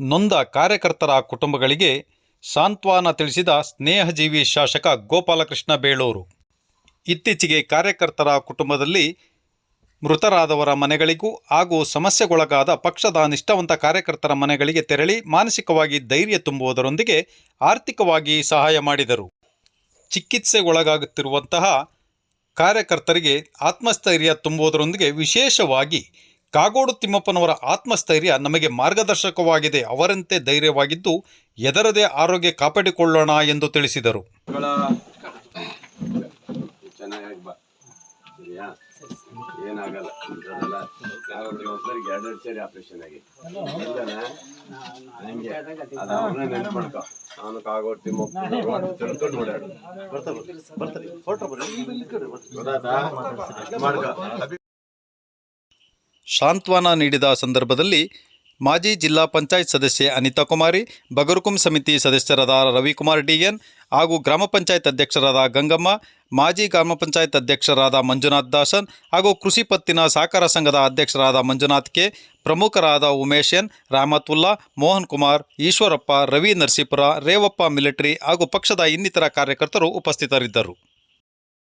ನೊಂದ ಕಾರ್ಯಕರ್ತರ ಕುಟುಂಬಗಳಿಗೆ ಸಾಂತ್ವನ ತಿಳಿಸಿದ ಸ್ನೇಹಜೀವಿ ಶಾಸಕ ಗೋಪಾಲಕೃಷ್ಣ ಬೇಳೂರು. ಇತ್ತೀಚೆಗೆ ಕಾರ್ಯಕರ್ತರ ಕುಟುಂಬದಲ್ಲಿ ಮೃತರಾದವರ ಮನೆಗಳಿಗೂ ಹಾಗೂ ಸಮಸ್ಯೆಗೊಳಗಾದ ಪಕ್ಷದ ನಿಷ್ಠಾವಂತ ಕಾರ್ಯಕರ್ತರ ಮನೆಗಳಿಗೆ ತೆರಳಿ ಮಾನಸಿಕವಾಗಿ ಧೈರ್ಯ ತುಂಬುವುದರೊಂದಿಗೆ ಆರ್ಥಿಕವಾಗಿ ಸಹಾಯ ಮಾಡಿದರು. ಚಿಕಿತ್ಸೆಗೊಳಗಾಗುತ್ತಿರುವಂತಹ ಕಾರ್ಯಕರ್ತರಿಗೆ ಆತ್ಮಸ್ಥೈರ್ಯ ತುಂಬುವುದರೊಂದಿಗೆ ವಿಶೇಷವಾಗಿ ಕಾಗೋಡು ತಿಮ್ಮಪ್ಪನವರ ಆತ್ಮಸ್ಥೈರ್ಯ ನಮಗೆ ಮಾರ್ಗದರ್ಶಕವಾಗಿದೆ. ಅವರಂತೆ ಧೈರ್ಯವಾಗಿದ್ದು ಎದರದೇ ಆರೋಗ್ಯ ಕಾಪಾಡಿಕೊಳ್ಳೋಣ ಎಂದು ತಿಳಿಸಿದರು. ಸಾಂತ್ವನ ನೀಡಿದ ಸಂದರ್ಭದಲ್ಲಿ ಮಾಜಿ ಜಿಲ್ಲಾ ಪಂಚಾಯತ್ ಸದಸ್ಯೆ ಅನಿತಾ ಕುಮಾರಿ, ಬಗರುಕುಂ ಸಮಿತಿ ಸದಸ್ಯರಾದ ರವಿಕುಮಾರ್ ಡಿಎನ್ ಹಾಗೂ ಗ್ರಾಮ ಪಂಚಾಯತ್ ಅಧ್ಯಕ್ಷರಾದ ಗಂಗಮ್ಮ, ಮಾಜಿ ಗ್ರಾಮ ಪಂಚಾಯತ್ ಅಧ್ಯಕ್ಷರಾದ ಮಂಜುನಾಥ್ ದಾಸನ್ ಹಾಗೂ ಕೃಷಿ ಪತ್ತಿನ ಸಹಕಾರ ಸಂಘದ ಅಧ್ಯಕ್ಷರಾದ ಮಂಜುನಾಥ್ ಕೆ, ಪ್ರಮುಖರಾದ ಉಮೇಶ್ ಎನ್, ರಾಮತುಲ್ಲಾ, ಮೋಹನ್ ಕುಮಾರ್, ಈಶ್ವರಪ್ಪ, ರವಿ ನರಸೀಪುರ, ರೇವಪ್ಪ ಮಿಲಿಟರಿ ಹಾಗೂ ಪಕ್ಷದ ಇನ್ನಿತರ ಕಾರ್ಯಕರ್ತರು ಉಪಸ್ಥಿತರಿದ್ದರು.